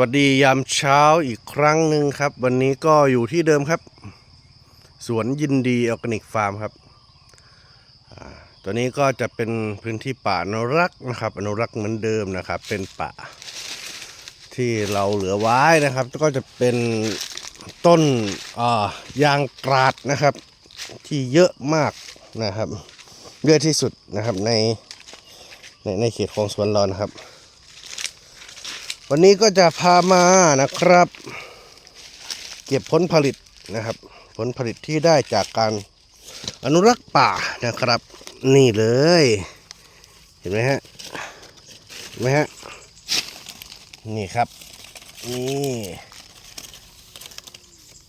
วัสดียามเช้าอีกครั้งหนึ่งครับ วันนี้ก็อยู่ที่เดิมครับ สวนยินดีออร์แกนิกฟาร์มครับตัวนี้ก็จะเป็นพื้นที่ป่าอนุรักษ์นะครับ อนุรักษ์เหมือนเดิมนะครับ เป็นป่า ที่เราเหลือไว้นะครับ ก็จะเป็นต้นอ่ายางกราดนะครับ ที่เยอะมากนะครับเยอะที่สุดนะครับในในในเขตของสวนเรานะครับ วันนี้ก็จะพามานะครับ เก็บผลผลิตนะครับ ผลผลิตที่ได้จากการอนุรักษ์ป่านะครับ นี่เลย เห็นไหมฮะเห็นไหมฮะนี่ครับนี่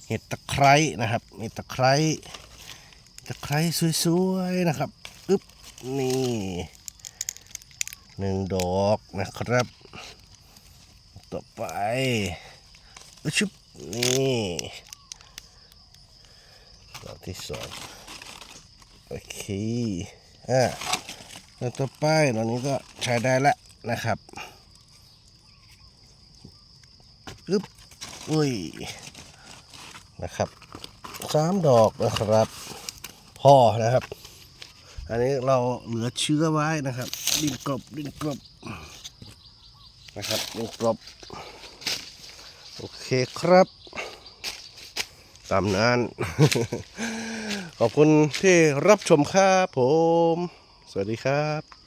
เห็ดตะไคร้นะครับเห็ดตะไคร้ตะไคร้สวยๆนะครับอึ๊บนี่หนึ่งดอกนะครับ ต่อไปชุบนี่ดอกที่สองโอเคอะแล้วต่อไปตอนนี้ก็ใช้ได้แล้วนะครับอึ๊บอุ้ยนะครับสามดอกนะครับพอนะครับ อันนี้เราเหลือเชื้อไว้นะครับ ดินกรบดินกรบ นะครับยังกรอบโอเคครับ ตามนั้น ขอบคุณที่รับชมครับผม สวัสดีครับ